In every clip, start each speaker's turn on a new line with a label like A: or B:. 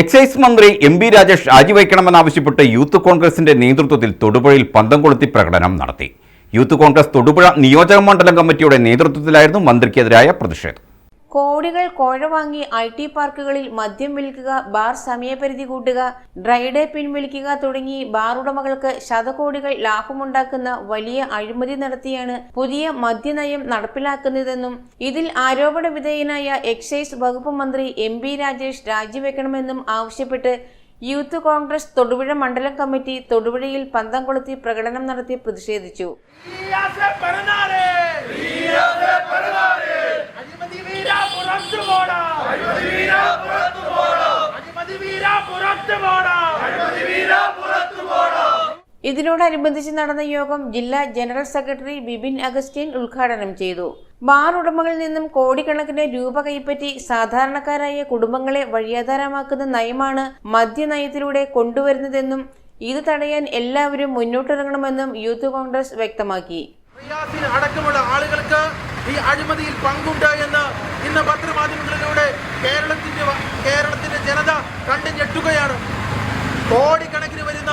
A: Excise മന്ത്രി M B Rajesh രാജിവയ്ക്കണമെന്നാവശ്യപ്പെട്ട് youth കോൺഗ്രസിന്റെ നേതൃത്വത്തിൽ തൊടുപുഴയിൽ പന്തം കൊളുത്തി പ്രകടനം നടത്തി. യൂത്ത് കോൺഗ്രസ് തൊടുപുഴ നിയോജക മണ്ഡലം കമ്മിറ്റിയുടെ നേതൃത്വത്തിലായിരുന്നു മന്ത്രിക്കെതിരായ പ്രതിഷേധം.
B: കോടികൾ കോഴ വാങ്ങി ഐ ടി പാർക്കുകളിൽ മദ്യം വിൽക്കുക ബാർ സമയപരിധി കൂട്ടുക ഡ്രൈഡേ പിൻവലിക്കുക തുടങ്ങി ബാർ ഉടമകൾക്ക് ശതകോടികൾ ലാഭമുണ്ടാക്കുന്ന വലിയ അഴിമതി നടത്തിയാണ് പുതിയ മദ്യനയം നടപ്പിലാക്കുന്നതെന്നും ഇതിൽ ആരോപണ വിധേയനായ എക്സൈസ് വകുപ്പ് മന്ത്രി എം ബി രാജേഷ് രാജിവെക്കണമെന്നും ആവശ്യപ്പെട്ട് യൂത്ത് കോൺഗ്രസ് തൊടുപുഴ മണ്ഡലം കമ്മിറ്റി തൊടുപുഴയിൽ പന്തം കൊളുത്തി പ്രകടനം നടത്തി പ്രതിഷേധിച്ചു. ഇതിനോടനുബന്ധിച്ച് നടന്ന യോഗം ജില്ലാ ജനറൽ സെക്രട്ടറി ബിബിൻ അഗസ്റ്റിൻ ഉദ്ഘാടനം ചെയ്തു. ബാർ ഉടമകളിൽ നിന്നും കോടിക്കണക്കിന് രൂപ കൈപ്പറ്റി സാധാരണക്കാരായ കുടുംബങ്ങളെ വഴിയാധാരമാക്കുന്ന നയമാണ് മദ്യനയത്തിലൂടെ കൊണ്ടുവരുന്നതെന്നും ഇത് തടയാൻ എല്ലാവരും മുന്നോട്ടിറങ്ങണമെന്നും യൂത്ത് കോൺഗ്രസ് വ്യക്തമാക്കി.
C: അടക്കമുള്ള ആളുകൾക്ക് ഈ അഴിമതിയിൽ പങ്കുണ്ട് എന്ന് ഇന്ന് പത്രമാധ്യമങ്ങളിലൂടെ കേരളത്തിന്റെ കേരളത്തിന്റെ ജനത ഞെട്ടുകയാണ് കോടിക്കണക്കിന് വരുന്ന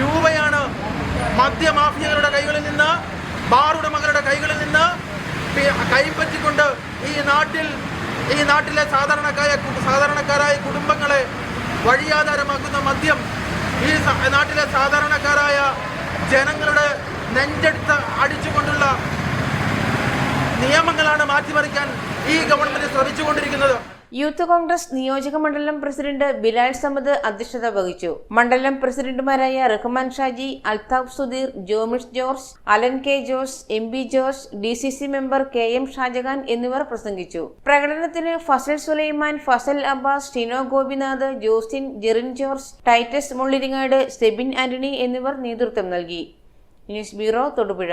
C: രൂപയാണ് മദ്യമാഫിയകളുടെ കൈകളിൽ നിന്ന് ബാറുടമകളുടെ കൈകളിൽ നിന്ന് കൈപ്പറ്റിക്കൊണ്ട് ഈ നാട്ടിൽ ഈ നാട്ടിലെ സാധാരണക്കാരായ സാധാരണക്കാരായ കുടുംബങ്ങളെ വഴിയാധാരമാക്കുന്ന മദ്യം ഈ നാട്ടിലെ സാധാരണക്കാരായ ജനങ്ങളുടെ നെഞ്ചെടുത്ത് അടിച്ചുകൊണ്ടുള്ള നിയമങ്ങളാണ് മാറ്റിമറിക്കാൻ ഈ ഗവൺമെന്റ് ശ്രമിച്ചുകൊണ്ടിരിക്കുന്നത്.
B: യൂത്ത് കോൺഗ്രസ് നിയോജക മണ്ഡലം പ്രസിഡന്റ് ബിലാൽ സമദ് അധ്യക്ഷത വഹിച്ചു. മണ്ഡലം പ്രസിഡന്റുമാരായ Rahman Shaji Althaf Sudheer Jomish George Alan K Jose M B George D C C member K M Shajahan എന്നിവർ പ്രസംഗിച്ചു. പ്രകടനത്തിന് Fazal Sulaiman Fazal Abbas Shino Gopinath Josin Jerin George Titus Mulliringad Sebin Antony എന്നിവർ നേതൃത്വം നൽകി. News bureau Thodupuzha.